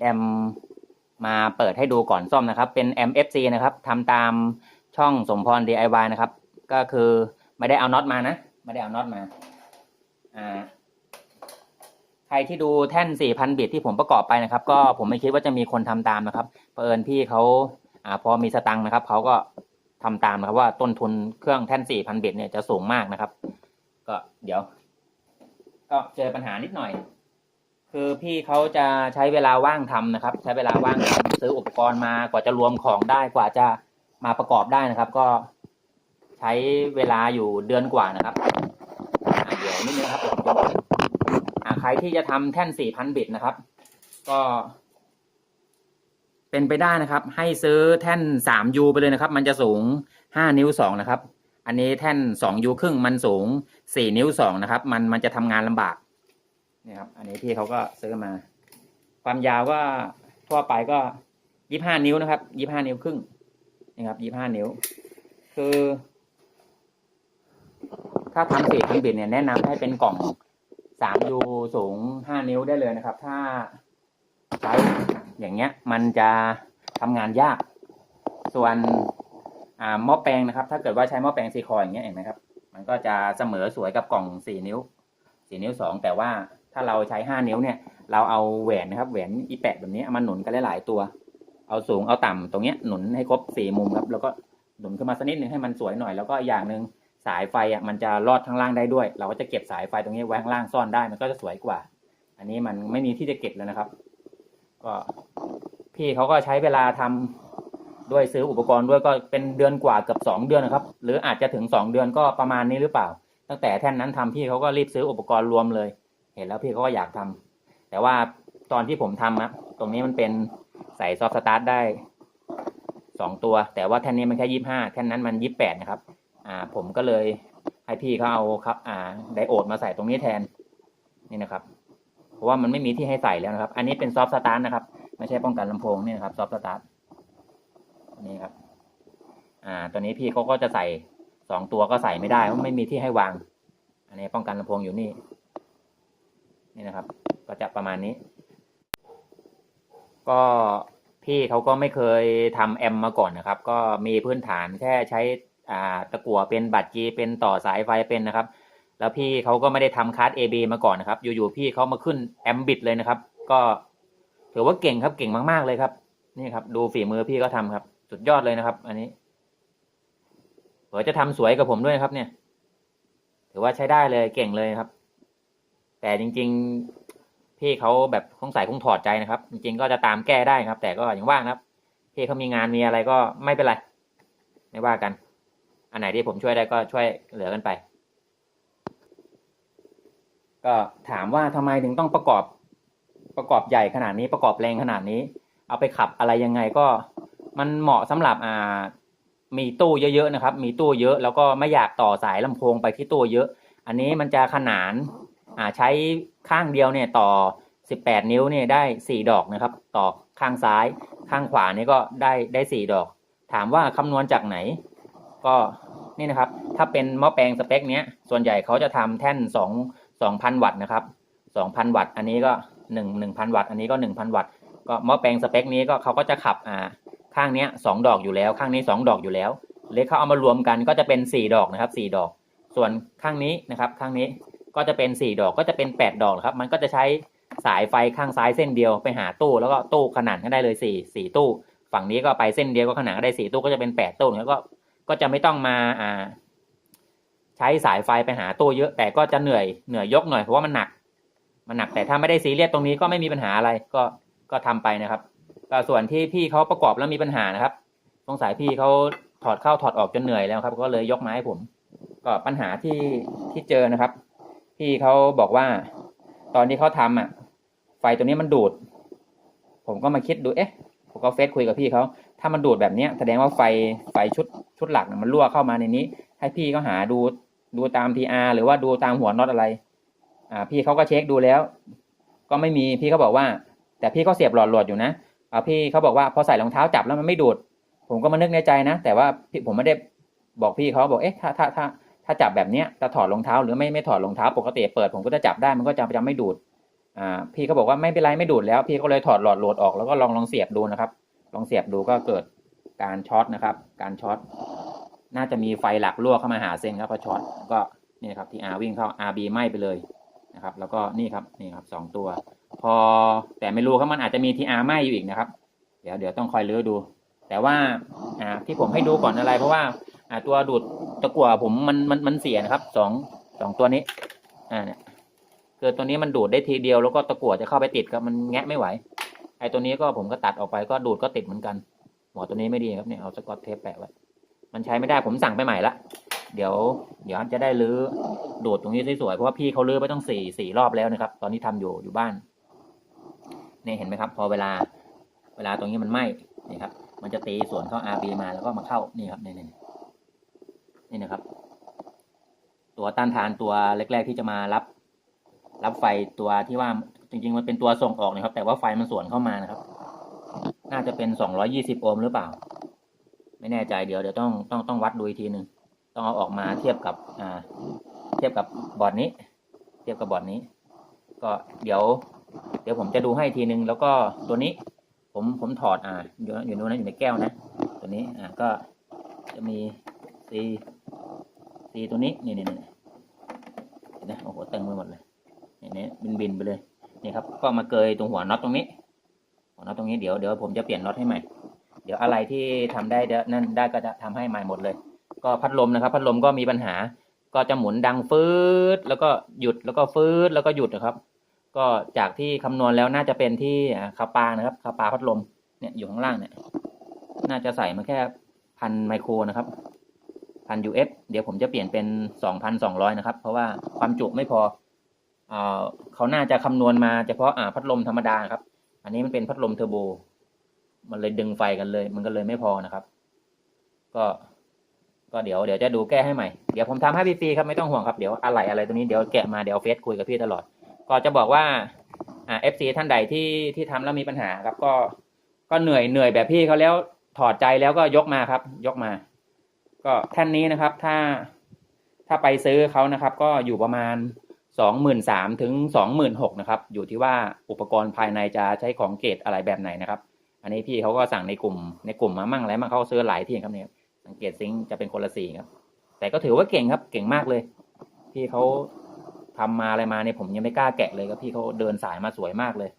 แอมมาเปิดให้ดูก่อนซ่อมนะครับ เป็นแอม FC นะครับทำตามช่องสมพร DIY นะครับ ก็คือไม่ได้เอาน็อตมานะ ไม่ได้เอาน็อตมาอ่าใครที่ดูแท่น 4,000 บิตที่ผมประกอบไปนะครับ ก็ผมไม่คิดว่าจะมีคนทำตามนะครับเผอิญพี่เขาอ่าพอมีสตังค์นะครับเขาก็ทำตามนะครับ ว่าต้นทุนเครื่องแท่น 4,000 บิตเนี่ยจะสูงมากนะครับ ก็เดี๋ยว ก็เจอปัญหานิดหน่อย คือพี่เขาจะใช้เวลาว่างทำนะครับ ใช้เวลาว่างทำซื้ออุปกรณ์มากว่าจะรวมของได้กว่าจะมาประกอบได้นะครับ ก็ใช้เวลาอยู่เดือนกว่านะครับเดี๋ยวนิดนึงครับใครที่จะทำแท่น4,000บิตนะครับ ก็ เป็นไปได้นะครับ ให้ซื้อแท่น 3U ไปเลยนะครับ มันจะสูง5นิ้ว2นะครับ อันนี้แท่น 2U ครึ่งมันสูง4นิ้ว2นะครับ มันมันจะทำงานลำบาก นี่ครับ อันนี้พี่เขาก็ซื้อมา ความยาวก็ทั่วไปก็25นิ้วนะครับ25นิ้วครึ่งนี่ครับ25นิ้ว คือ ถ้าทำสี่พันบิตเนี่ยแนะนำให้เป็นกล่อง 3U สูง5นิ้วได้เลยนะครับ ถ้าใช้อย่างเงี้ย มันจะทำงานยาก ส่วนอ่าหม้อแปลงนะครับ ถ้าเกิดว่าใช้หม้อแปลงซีคอยอย่างเงี้ยเห็นไหมครับ มันก็จะเสมอสวยกับกล่อง4นิ้ว4นิ้ว2แต่ว่า ถ้าเราใช้5นิ้วเนี่ย เราเอาแหวนนะครับ แหวนอีแปะแบบนี้เอามาหนุนกันหลายๆตัว เอาสูงเอาต่ำตรงเนี้ยหนุนให้ครบสี่มุมครับ แล้วก็หนุนขึ้นมาสักนิดหนึ่งให้มันสวยหน่อย แล้วก็อย่างหนึ่งสายไฟอะมันจะลอดข้างล่างได้ด้วย เราก็จะเก็บสายไฟตรงนี้ไว้ข้างล่างซ่อนได้มันก็จะสวยกว่า อันนี้มันไม่มีที่จะเก็บแล้วนะครับ ก็พี่เขาก็ใช้เวลาทำด้วยซื้ออุปกรณ์ด้วยก็เป็นเดือนกว่าเกือบสองเดือนนะครับ หรืออาจจะถึงสองเดือนก็ประมาณนี้หรือเปล่า ตั้งแต่แท่นนั้นทำพี่เขาก็รีบซื้ออุปกรณ์รวมเลย ห็นแล้วพี่เขาก็อยากทำแต่ว่าตอนที่ผมทำอะตรงนี้มันเป็นใส่ซอฟต์สตาร์ทได้สองตัว แต่ว่าแท่นนี้มันแค่ยี่ห้าแท่นนั้นมันยี่แปดนะครับ อ่า ผมก็เลยให้พี่เขาเอาครับ อ่า ไดโอดมาใส่ตรงนี้แทน นี่นะครับ เพราะว่ามันไม่มีที่ให้ใส่แล้วนะครับ อันนี้เป็นซอฟต์สตาร์ทนะครับ ไม่ใช่ป้องกันลำโพงนี่นะครับซอฟต์สตาร์ทนี่ครับ อ่า ตัวนี้พี่เขาก็จะใส่สองตัวก็ใส่ไม่ได้เพราะไม่มีที่ให้วาง อันนี้ป้องกันลำโพงอยู่นี่ นี่นะครับ ก็จะประมาณนี้ ก็พี่เขาก็ไม่เคยทำแอมมาก่อนนะครับ ก็มีพื้นฐานแค่ใช้อ่าตะกั่วเป็นบัตรจีเป็นต่อสายไฟเป็นนะครับ แล้วพี่เขาก็ไม่ได้ทำคัส AB มาก่อนนะครับ อยู่ๆพี่เขามาขึ้นแอมบิดเลยนะครับ ก็ถือว่าเก่งครับเก่งมาก ๆเลยครับ นี่ครับ ดูฝีมือพี่ก็ทำครับ สุดยอดเลยนะครับ อันนี้เผื่อจะทำสวยกับผมด้วยครับเนี่ย ถือว่าใช้ได้เลยเก่งเลยครับ แต่จริง ๆ พี่เขาแบบคงใส่คงถอดใจนะครับ จริงๆก็จะตามแก้ได้ครับ แต่ก็อย่างว่านะครับ พี่เขามีงานมีอะไรก็ไม่เป็นไร ไม่ว่ากัน อันไหนที่ผมช่วยได้ก็ช่วยเหลือกันไป ก็ถามว่าทำไมถึงต้องประกอบประกอบใหญ่ขนาดนี้ประกอบแรงขนาดนี้ เอาไปขับอะไรยังไงก็มันเหมาะสำหรับอ่ามีตู้เยอะๆนะครับ มีตู้เยอะแล้วก็ไม่อยากต่อสายลำโพงไปที่ตู้เยอะ อันนี้มันจะขนาน อ่าใช้ข้างเดียวเนี่ยต่อ 18 นิ้วเนี่ยได้ 4 ดอกนะครับ ต่อข้างซ้ายข้างขวานี่ก็ได้ได้ 4 ดอก ถามว่าคำนวณจากไหน ก็นี่นะครับ ถ้าเป็นหม้อแปลงสเปคเนี้ยส่วนใหญ่เขาจะทำแท่น 2 2,000 วัตต์นะครับ 2,000 วัตต์ อันนี้ก็ 1 1,000 วัตต์ อันนี้ก็ 1,000 วัตต์ ก็หม้อแปลงสเปคนี้ก็เขาก็จะขับอ่าข้างเนี้ยสองดอกอยู่แล้ว ข้างนี้ 2 ดอกอยู่แล้วเลยเขาเอามารวมกันก็จะเป็น 4 ดอกนะครับ 4 ดอก ส่วนข้างนี้นะครับ ข้างนี้ ก็จะเป็น4ดอกก็จะเป็น8ดดอกครับ มันก็จะใช้สายไฟข้างซ้ายเส้นเดียวไปหาตู้แล้วก็ตู้ขนานกันได้เลย4 4ตู้ ฝั่งนี้ก็ไปเส้นเดียวก็ขนานก็ได้4ตู้ก็จะเป็น8ตู้แล้วก็ก็จะไม่ต้องมาอ่า ใช้สายไฟไปหาตู้เยอะ แต่ก็จะเหนื่อยเหนื่อยยกหน่อยเพราะว่ามันหนัก มันหนักแต่ถ้าไม่ได้ซีเรียสตรงนี้ก็ไม่มีปัญหาอะไรก็ก็ทำไปนะครับก็ส่วนที่พี่เขาประกอบแล้วมีปัญหานะครับสงสัยพี่เขาถอดเข้าถอดออกจนเหนื่อยแล้วครับ ก็เลยยกมาให้ผม ก็ปัญหาที่ที่เจอนะครับ พี่เขาบอกว่า ตอนที่เขาทำอะ ไฟตัวนี้มันดูด ผมก็มาคิดดูเอ๊ะผมก็เฟซคุยกับพี่เขาถ้ามันดูดแบบเนี้ยแสดงว่าไฟไฟชุดชุดหลักมันรั่วเข้ามาในนี้ ให้พี่เขาหาดูดูตาม PR หรือว่าดูตามหัวน็อตอะไร อ่า พี่เขาก็เช็คดูแล้ว ก็ไม่มีพี่เขาบอกว่า แต่พี่เขาเสียบหลอดหลวดอยู่นะอ่าพี่เขาบอกว่าพอใส่รองเท้าจับแล้วมันไม่ดูด ผมก็มานึกในใจนะแต่ว่าผมไม่ได้บอกพี่เขาบอกเอ๊ะถ้าถ้าถ้า ถ้าจับแบบเนี้ยจะถอดรองเท้าหรือไม่ไม่ถอดรองเท้าปกติเปิดผมก็จะจับได้มันก็จะจะไม่ดูดอ่าพี่เขาบอกว่าไม่เป็นไรไม่ดูดแล้ว พี่ก็เลยถอดหลอดโหลดออกแล้วก็ลองลองเสียบดูนะครับ ลองเสียบดูก็เกิดการช็อตนะครับ การช็อตน่าจะมีไฟหลักรั่วเข้ามาหาเส้นครับพอช็อตก็นี่ครับที่อาวิ่งเข้า RB ไหม้ไปเลยนะครับ แล้วก็นี่ครับนี่ครับสองตัว พอแต่ไม่รู้ครับมันอาจจะมีทีอาไหม้อยู่อีกนะครับ เดี๋ยวเดี๋ยวต้องคอยเลือดู แต่ว่าอ่าที่ผมให้ดูก่อนอะไร เพราะว่า อ่าตัวดูดตะกั่วผมมันมันมันเสียนะครับสองสองตัวนี้ อ่าเนี่ยคือตัวนี้มันดูดได้ทีเดียวแล้วก็ตะกั่วจะเข้าไปติดครับมันแงะไม่ไหว ไอ้ตัวนี้ก็ผมก็ตัดออกไปก็ดูดก็ติดเหมือนกันหมอตัวนี้ไม่ดีครับเนี่ยเอาสกอตเทปแปะไว้มันใช้ไม่ได้ผมสั่งไปใหม่ละเดี๋ยว เดี๋ยวจะได้รื้อดูดตรงนี้สวยๆเพราะว่าพี่เขารื้อไปต้องสี่สี่รอบแล้วนะครับ ตอนนี้ทำอยู่อยู่บ้านนี่เห็นไหมครับ พอเวลา เวลาตรงนี้มันไหม้นี่ครับ มันจะตีส่วนเข้า RB มาแล้วก็มาเข้านี่ครับนี่นี่ นี่นะครับ ตัวต้านทานตัวแรก ๆ ที่จะมารับ รับไฟตัวที่ว่าจริง ๆ มันเป็นตัวส่งออกนะครับ แต่ว่าไฟมันสวนเข้ามานะครับ น่าจะเป็นสองร้อยี่สิบโอห์มหรือเปล่า ไม่แน่ใจเดี๋ยวเดี๋ยวต้องต้องต้องวัดดูอีกทีหนึ่งต้องเอาออกมาเทียบกับอ่า เทียบกับบอร์ดนี้ เทียบกับบอร์ดนี้ ก็เดี๋ยว เดี๋ยวผมจะดูให้ทีหนึ่งแล้วก็ตัวนี้ ผมผมถอดอ่าอยู่อยู่นู้นนะอยู่ในแก้วนะ ตัวนี้อ่าก็จะมีซี ซีตัวนี้นี่นี่นี่เห็นไหมโอ้โหเต็มไปหมดเลยนี่นี่บินบินไปเลยนี่ครับก็มาเกยตรงหัวน็อตตรงนี้หัวน็อตตรงนี้เดี๋ยวเดี๋ยวผมจะเปลี่ยนน็อตให้ใหม่ เดี๋ยวอะไรที่ทำได้เดี๋ยวนั่นได้ก็จะทำให้ใหม่หมดเลย ก็พัดลมนะครับ พัดลมก็มีปัญหา ก็จะหมุนดังฟืดแล้วก็หยุดแล้วก็ฟืดแล้วก็หยุดนะครับ ก็จากที่คำนวณแล้วน่าจะเป็นที่คาปานะครับคาปาพัดลมเนี่ยอยู่ข้างล่างเนี่ย น่าจะใส่มาแค่พันไมโครนะครับ พัน UF เดี๋ยวผมจะเปลี่ยนเป็นสองพันสองร้อยนะครับ เพราะว่าความจุไม่พอเขาน่าจะคำนวณมาเฉพาะพัดลมธรรมดาครับ อันนี้มันเป็นพัดลมเทอร์โบ มันเลยดึงไฟกันเลย มันก็เลยไม่พอนะครับ ก็ก็เดี๋ยวเดี๋ยวจะดูแก้ให้ใหม่ เดี๋ยวผมทำให้ฟรีครับไม่ต้องห่วงครับ เดี๋ยวอะไรอะไรตรงนี้เดี๋ยวแกะมาเดี๋ยวเฟซคุยกับพี่ตลอด ก็จะบอกว่าอ่าเอฟซีท่านใดที่ที่ทำแล้วมีปัญหาครับ ก็ก็เหนื่อยเหนื่อยแบบพี่เขาแล้วถอดใจแล้วก็ยกมาครับ ยกมา ก็แท่นนี้นะครับ ถ้าถ้าไปซื้อเขานะครับ ก็อยู่ประมาณสองหมื่นสามถึงสองหมื่นหกนะครับ อยู่ที่ว่าอุปกรณ์ภายในจะใช้ของเกรดอะไรแบบไหนนะครับ อันนี้พี่เขาก็สั่งในกลุ่ม ในกลุ่มมามั่งอะไรมั่งเขาซื้อหลายที่ครับเนี่ยสังเกตซิงค์จะเป็นคนละสีครับ แต่ก็ถือว่าเก่งครับ เก่งมากเลย พี่เขาทำมาอะไรมาเนี่ยผมยังไม่กล้าแกะเลยครับพี่เขาเดินสายมาสวยมากเลย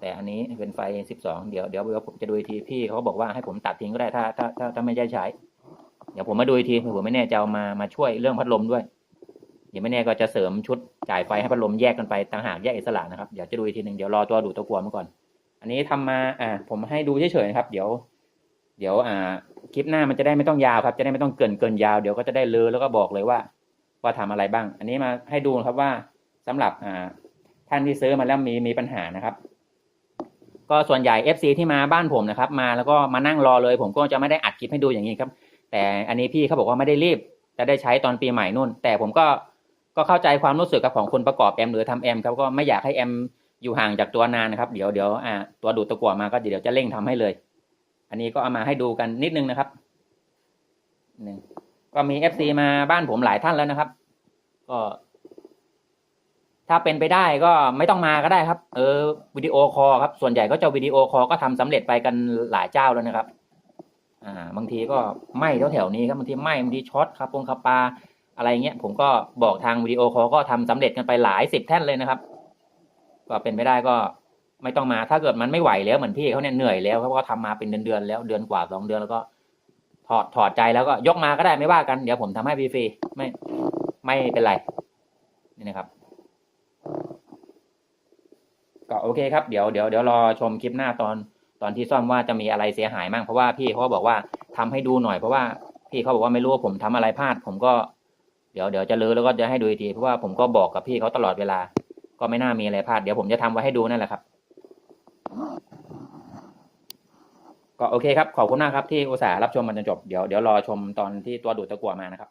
แต่อันนี้เป็นไฟ12เดี๋ยวเดี๋ยวเดี๋ยวผมจะดูทีพี่เขาบอกว่าให้ผมตัดทิ้งก็ได้ถ้าถ้าถ้าถ้าไม่ได้ใช้ เดี๋ยวผมมาดูอีกทีผมไม่แน่จะเอามามาช่วยเรื่องพัดลมด้วย เดี๋ยวไม่แน่ก็จะเสริมชุดจ่ายไฟให้พัดลมแยกกันไปต่างหากแยกอิสระนะครับเดี๋ยวจะดูอีกทีหนึ่งเดี๋ยวรอตัวดูตัวกลัวมาก่อน อันนี้ทำมาอ่าผมให้ดูเฉยๆนะครับ เดี๋ยว เดี๋ยวอ่าคลิปหน้ามันจะได้ไม่ต้องยาวครับ จะได้ไม่ต้องเกินเกินยาวเดี๋ยวก็จะได้เลยแล้วก็บอกเลยว่า ว่าทำอะไรบ้าง อันนี้มาให้ดูครับว่าสำหรับอ่าท่านที่ซื้อมาแล้วมีมีปัญหานะครับก็ส่วนใหญ่ FC ที่มาบ้านผมนะครับ มาแล้วก็มานั่งรอเลย ผมก็จะไม่ได้อัดคลิปให้ดูอย่างนี้ครับ แต่อันนี้พี่เขาบอกว่าไม่ได้รีบ จะได้ใช้ตอนปีใหม่นู่น แต่ผมก็ก็เข้าใจความรู้สึกกับของคนประกอบแอมหรือทำแอมครับก็ไม่อยากให้แอมอยู่ห่างจากตัวนานนะครับ เดี๋ยวเดี๋ยวอ่าตัวดูดตะกั่วมาก็เดี๋ยวจะเร่งทำให้เลย อันนี้ก็เอามาให้ดูกันนิดนึงนะครับหนึ่งก็มี FC มาบ้านผมหลายท่านแล้วนะครับ ก็ ถ้าเป็นไปได้ก็ไม่ต้องมาก็ได้ครับ เออวิดีโอคอลครับ ส่วนใหญ่ก็จะวิดีโอคอลก็ทำสำเร็จไปกันหลายเจ้าแล้วนะครับ อ่าบางทีก็ไหม้แถวๆนี้ครับบางทีไหม้บางทีช็อตครับปงคาปาอะไรเงี้ยผมก็บอกทางวิดีโอคอลก็ทำสำเร็จกันไปหลายสิบแท่นเลยนะครับ ก็เป็นไปได้ก็ไม่ต้องมาถ้าเกิดมันไม่ไหวแล้วเหมือนพี่เขาเนี่ยเหนื่อยแล้วเขาก็ทำมาเป็นเดือนๆแล้วเดือนกว่าสองเดือนแล้วก็ ถอดถอดใจแล้วก็ยกมาก็ได้ไม่ว่ากันเดี๋ยวผมทำให้ฟรีๆไม่ไม่เป็นไรนี่นะครับก็โอเคครับเดี๋ยวเดี๋ยวเดี๋ยวรอชมคลิปหน้าตอน ตอนที่ซ่อมว่าจะมีอะไรเสียหายมั่งเพราะว่าพี่เขาบอกว่าทำให้ดูหน่อยเพราะว่าพี่เขาบอกว่าไม่รู้ว่าผมทำอะไรพลาด ผมก็เดี๋ยวเดี๋ยวจะลือแล้วก็จะให้ดูอีกทีเพราะว่าผมก็บอกกับพี่เขาตลอดเวลา ก็ไม่น่ามีอะไรพลาดเดี๋ยวผมจะทำไว้ให้ดูนั่นแหละครับ ก็โอเคครับขอบคุณมากครับที่อุตส่าห์รับชมมันจนจบเดี๋ยวเดี๋ยวรอชมตอนที่ตัวดูดตะกั่วมานะครับ